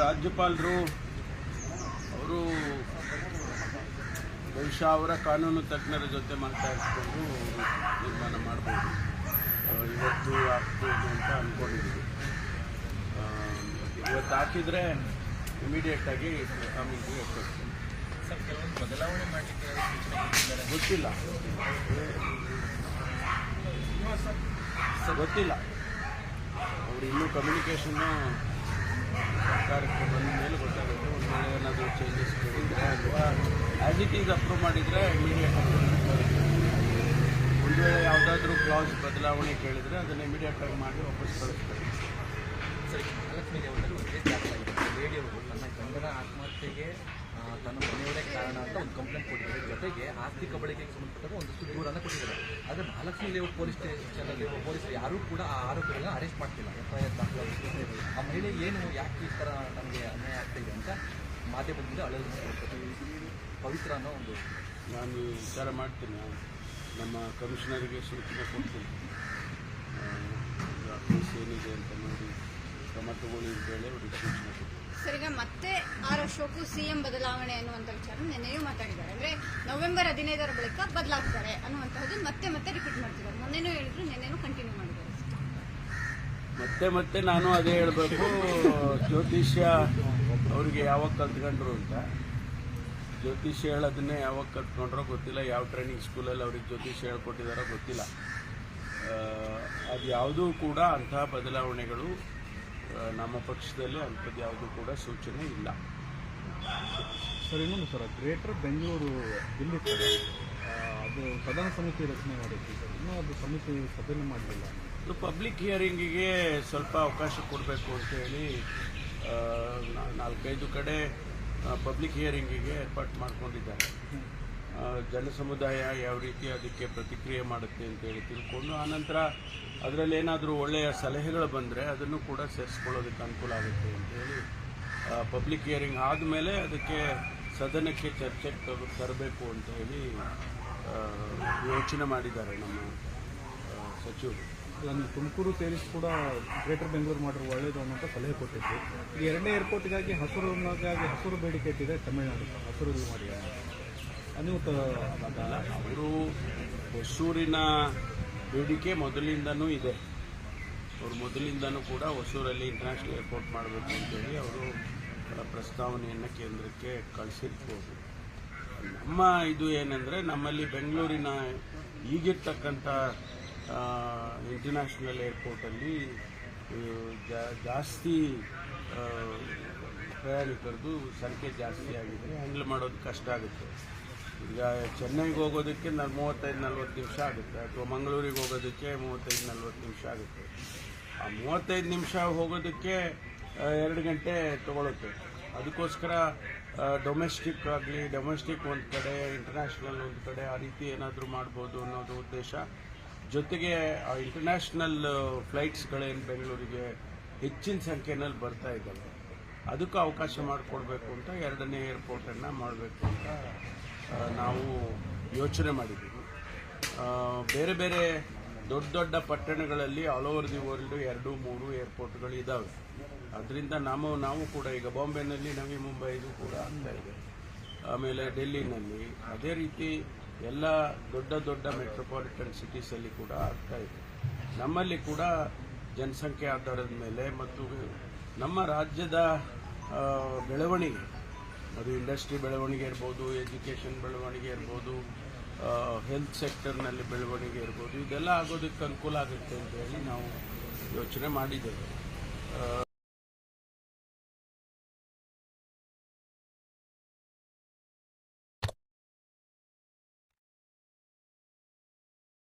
ರಾಜ್ಯಪಾಲರು ಅವರು ಬಹುಶಃ ಅವರ ಕಾನೂನು ತಜ್ಞರ ಜೊತೆ ಮಾತಾಡಿಸ್ಕೊಂಡು ತೀರ್ಮಾನ ಮಾಡ್ಬೋದು. ಇವತ್ತು ಆಗ್ಬೋದು ಅಂತ ಅಂದ್ಕೊಂಡಿದ್ದೀವಿ ಇವತ್ತು ಹಾಕಿದರೆ ಇಮಿಡಿಯೇಟಾಗಿ ಸರ್ ಕೆಲವೊಂದು ಬದಲಾವಣೆ ಮಾಡಲಿಕ್ಕೆ ಗೊತ್ತಿಲ್ಲ. ಗೊತ್ತಿಲ್ಲ. ಅವರು ಇನ್ನೂ ಕಮ್ಯುನಿಕೇಷನ್ನು ಸರ್ಕಾರಕ್ಕೆ ಬಂದ ಮೇಲೆ ಗೊತ್ತಾಗುತ್ತೆ. ಒಂದು ವೇಳೆ ಏನಾದರೂ ಚೇಂಜಸ್ ಅಥವಾ ಆ್ಯಸ್ ಇಟ್ ಈಸ್ ಅಪ್ರೂವ್ ಮಾಡಿದರೆ ಇಮಿಡಿಯೇಟ್ ಒಂದು ವೇಳೆ ಯಾವುದಾದ್ರೂ ಕ್ಲಾಸ್ ಬದಲಾವಣೆ ಕೇಳಿದರೆ ಅದನ್ನು ಇಮಿಡಿಯೇಟ್ ಆಗಿ ಮಾಡಿ ವಾಪಸ್ ಕಳಿಸ್ತಾರೆ. ಸರಿ ಮಹಾಲಕ್ಷ್ಮಿ ಲೇಔಟಲ್ಲಿ ಒಂದೇ ದಾಖಲಾಗಿದೆ ಲೇಡಿಯವರು ತನ್ನ ಗಂಡನ ಆತ್ಮಹತ್ಯೆಗೆ ತನ್ನ ಮನೆಯವರೇ ಕಾರಣ ಅಂತ ಒಂದು ಕಂಪ್ಲೇಂಟ್ ಕೊಟ್ಟಿದ್ದಾರೆ. ಜೊತೆಗೆ ಆಸ್ತಿ ಕಬಳಿಕೆಗೆ ಸಂಬಂಧಪಟ್ಟ ಒಂದಷ್ಟು ದೂರನ್ನು ಕೊಟ್ಟಿದ್ದಾರೆ. ಆದರೆ ಮಹಾಲಕ್ಷ್ಮಿ ಲೇಔಟ್ ಪೊಲೀಸ್ ಸ್ಟೇಷನಲ್ಲಿ ಪೊಲೀಸರು ಯಾರೂ ಕೂಡ ಆ ಆರೋಪಿಗಳನ್ನ ಅರೆಸ್ಟ್ ಮಾಡ್ತಿಲ್ಲ. ಎಫ್ ಐ ಆರ್ ದಾಖಲಾಗಿದೆ ಆ ಮಹಿಳೆ ಏನು, ಯಾಕೆ ಈ ಥರ ನಮಗೆ ಅನ್ಯಾಯ ಆಗ್ತಾಯಿದೆ ಅಂತ ಮಾಧ್ಯಮದಿಂದ ಅಳಲು ಪವಿತ್ರ ಅನ್ನೋ ಒಂದು ನಾನು ವಿಚಾರ ಮಾಡ್ತೀನಿ. ನಮ್ಮ ಕಮಿಷನರ್ಗೆ ಸೂಚನೆ ಕೊಡ್ತೀನಿ. ಏನಿದೆ ಅಂತ ನೋಡಿ ಕ್ರಮ ತಗೊಳ್ಳಿ ಅಂತೇಳಿ ಅವ್ರಿಗೆ ಸೂಚನೆ ಕೊಡ್ತೀನಿ. ಸರ್ ಈಗ ಮತ್ತೆ ಆರ್ ಅಶೋಕ್ ಸಿಎಂ ಬದಲಾವಣೆ ಅನ್ನುವಂಥ ವಿಚಾರ ನಿನ್ನೆಯೂ ಮಾತಾಡಿದ್ದಾರೆ. ಅಂದ್ರೆ ನವೆಂಬರ್ ಹದಿನೈದರ ಬಳಿಕ ಬದಲಾಗ್ತಾರೆ ಅನ್ನುವಂತಹದ್ದು ಮತ್ತೆ ಮತ್ತೆ ರಿಪೀಟ್ ಮಾಡ್ತಿದ್ದಾರೆ. ಮೊನ್ನೆನೂ ಹೇಳಿದ್ರು, ನಿನ್ನೆನೂ ಕಂಟಿನ್ಯೂ ಮಾಡಿದ್ದಾರೆ. ಮತ್ತೆ ಮತ್ತೆ ನಾನು ಅದೇ ಹೇಳಬೇಕು, ಜ್ಯೋತಿಷ್ಯ ಅವರಿಗೆ ಯಾವಾಗ ಕಲ್ತ್ಕೊಂಡ್ರು ಅಂತ. ಜ್ಯೋತಿಷ್ಯ ಹೇಳೋದನ್ನೇ ಯಾವಾಗ ಕಲ್ತ್ಕೊಂಡ್ರೋ ಗೊತ್ತಿಲ್ಲ, ಯಾವ ಟ್ರೈನಿಂಗ್ ಸ್ಕೂಲಲ್ಲಿ ಅವ್ರಿಗೆ ಜ್ಯೋತಿಷ್ಯ ಹೇಳ್ಕೊಟ್ಟಿದಾರೋ ಗೊತ್ತಿಲ್ಲ. ಅದು ಯಾವುದೂ ಕೂಡ ಅಂತಹ ಬದಲಾವಣೆಗಳು ನಮ್ಮ ಪಕ್ಷದಲ್ಲಿ ಅಂಥದ್ದು ಯಾವುದು ಕೂಡ ಸೂಚನೆ ಇಲ್ಲ. ಸರ್ ಇನ್ನೊಂದು sir greater Bengaluru Delhi sir ಅದು ಸದನ ಸಮಿತಿ ರಚನೆ ಮಾಡಿದ್ವಿ ಸರ್ ಇನ್ನೂ ಅದು ಸಮಿತಿ ಸಭೆನೂ ಮಾಡಲಿಲ್ಲ ಇದು ಪಬ್ಲಿಕ್ ಹಿಯರಿಂಗಿಗೆ ಸ್ವಲ್ಪ ಅವಕಾಶ ಕೊಡಬೇಕು ಅಂತ ಹೇಳಿ ನಾಲ್ಕೈದು ಕಡೆ ಪಬ್ಲಿಕ್ ಹಿಯರಿಂಗಿಗೆ ಏರ್ಪಾಟ್ ಮಾಡ್ಕೊಂಡಿದ್ದಾರೆ. ಜನ ಸಮುದಾಯ ಯಾವ ರೀತಿ ಅದಕ್ಕೆ ಪ್ರತಿಕ್ರಿಯೆ ಮಾಡುತ್ತೆ ಅಂತ ಹೇಳಿ ತಿಳ್ಕೊಂಡು ಆನಂತರ ಅದರಲ್ಲಿ ಏನಾದರೂ ಒಳ್ಳೆಯ ಸಲಹೆಗಳು ಬಂದರೆ ಅದನ್ನು ಕೂಡ ಸೇರಿಸ್ಕೊಳ್ಳೋದಕ್ಕೆ ಅನುಕೂಲ ಆಗುತ್ತೆ ಅಂತೇಳಿ ಪಬ್ಲಿಕ್ ಹಿಯರಿಂಗ್ ಆದಮೇಲೆ ಅದಕ್ಕೆ ಸದನಕ್ಕೆ ಚರ್ಚೆಗೆ ತಗ ತರಬೇಕು ಅಂತ ಹೇಳಿ ಯೋಚನೆ ಮಾಡಿದ್ದಾರೆ ನಮ್ಮ ಸಚಿವರು. ನಾನು ತುಮಕೂರು ಸೇರಿಸಿ ಕೂಡ ಗ್ರೇಟರ್ ಬೆಂಗಳೂರು ಮಾಡಿರೋ ಒಳ್ಳೆಯದು ಅನ್ನೋಂಥ ಸಲಹೆ ಕೊಟ್ಟಿದ್ದು. ಎರಡನೇ ಏರ್ಪೋರ್ಟ್ಗಾಗಿ ಹಸಿರುಗಾಗಿ ಹಸಿರು ಬೇಡಿಕೆ ಇಟ್ಟಿದೆ ತಮಿಳುನಾಡು. ಸರ್ ಹಸಿರು ಮಾಡಿ ತ ಅವರು ಹೊಸೂರಿನ ಬೇಡಿಕೆ ಮೊದಲಿಂದನೂ ಇದೆ. ಅವರು ಮೊದಲಿಂದನೂ ಕೂಡ ಹೊಸೂರಲ್ಲಿ ಇಂಟರ್ನ್ಯಾಷನಲ್ ಏರ್ಪೋರ್ಟ್ ಮಾಡಬೇಕು ಅಂತೇಳಿ ಅವರು ಪ್ರಸ್ತಾವನೆಯನ್ನು ಕೇಂದ್ರಕ್ಕೆ ಕಳಿಸಿರ್ಬೋದು. ನಮ್ಮ ಇದು ಏನಂದರೆ ನಮ್ಮಲ್ಲಿ ಬೆಂಗಳೂರಿನ ಈಗಿರ್ತಕ್ಕಂಥ ಇಂಟರ್ನ್ಯಾಷನಲ್ ಏರ್ಪೋರ್ಟಲ್ಲಿ ಜಾಸ್ತಿ ಪ್ರಯಾಣಿಕರದ್ದು ಪ್ರಯಾಣಿಕರದು ಸಂಖ್ಯೆ ಜಾಸ್ತಿ ಆಗಿದೆ. ಹ್ಯಾಂಡಲ್ ಮಾಡೋದು ಕಷ್ಟ ಆಗುತ್ತೆ. ಈಗ ಚೆನ್ನೈಗೆ ಹೋಗೋದಕ್ಕೆ ನಾನು ಮೂವತ್ತೈದು, ನಲ್ವತ್ತು ನಿಮಿಷ ಆಗುತ್ತೆ. ಅಥವಾ ಮಂಗಳೂರಿಗೆ ಹೋಗೋದಕ್ಕೆ ಮೂವತ್ತೈದು, ನಲ್ವತ್ತು ನಿಮಿಷ ಆಗುತ್ತೆ. ಆ ಮೂವತ್ತೈದು ನಿಮಿಷ ಹೋಗೋದಕ್ಕೆ ಎರಡು ಗಂಟೆ ತೊಗೊಳುತ್ತೆ. ಅದಕ್ಕೋಸ್ಕರ ಡೊಮೆಸ್ಟಿಕ್ ಆಗಲಿ ಡೊಮೆಸ್ಟಿಕ್ ಒಂದು ಕಡೆ ಇಂಟರ್ನ್ಯಾಷನಲ್ ಒಂದು ಕಡೆ ಆ ರೀತಿ ಏನಾದರೂ ಮಾಡ್ಬೋದು ಅನ್ನೋದು ಉದ್ದೇಶ. ಜೊತೆಗೆ, ಆ ಇಂಟರ್ನ್ಯಾಷನಲ್ ಫ್ಲೈಟ್ಸ್ಗಳೇನು ಬೆಂಗಳೂರಿಗೆ ಹೆಚ್ಚಿನ ಸಂಖ್ಯೆಯಲ್ಲಿ ಬರ್ತಾ ಇದ್ದಾವೆ. ಅದಕ್ಕೂ ಅವಕಾಶ ಮಾಡಿಕೊಡ್ಬೇಕು ಅಂತ ಎರಡನೇ ಏರ್ಪೋರ್ಟನ್ನು ಮಾಡಬೇಕು ಅಂತ ನಾವು ಯೋಚನೆ ಮಾಡಿದ್ದೀವಿ. ಬೇರೆ ಬೇರೆ ದೊಡ್ಡ ದೊಡ್ಡ ಪಟ್ಟಣಗಳಲ್ಲಿ ಆಲ್ ಓವರ್ ದಿ ವರ್ಲ್ಡ್ ಎರಡು, ಮೂರು ಏರ್ಪೋರ್ಟ್ಗಳು ಇದ್ದಾವೆ ಅದರಿಂದ ನಾವು ನಾವು ಕೂಡ ಈಗ ಬಾಂಬೆನಲ್ಲಿ, ನವಿ ಮುಂಬೈದು ಕೂಡ ಆಗ್ತಾ ಇದೆ. ಆಮೇಲೆ ಡೆಲ್ಲಿನಲ್ಲಿ ಅದೇ ರೀತಿ ಎಲ್ಲ ದೊಡ್ಡ ದೊಡ್ಡ ಮೆಟ್ರೋಪಾಲಿಟನ್ ಸಿಟೀಸಲ್ಲಿ ಕೂಡ ಆಗ್ತಾ ಇದೆ. ನಮ್ಮಲ್ಲಿ ಕೂಡ ಜನಸಂಖ್ಯೆ ಆಧಾರದ ಮೇಲೆ ಮತ್ತು ನಮ್ಮ ರಾಜ್ಯದ ಬೆಳವಣಿಗೆ ಅದು ಇಂಡಸ್ಟ್ರಿ ಬೆಳವಣಿಗೆ ಇರ್ಬೋದು ಎಜುಕೇಷನ್ ಬೆಳವಣಿಗೆ ಇರ್ಬೋದು ಹೆಲ್ತ್ ಸೆಕ್ಟರ್ನಲ್ಲಿ ಬೆಳವಣಿಗೆ ಇರ್ಬೋದು, ಇದೆಲ್ಲ ಆಗೋದಕ್ಕೆ ಅನುಕೂಲ ಆಗುತ್ತೆ ಅಂತ ಹೇಳಿ ನಾವು ಯೋಚನೆ ಮಾಡಿದ್ದೇವೆ.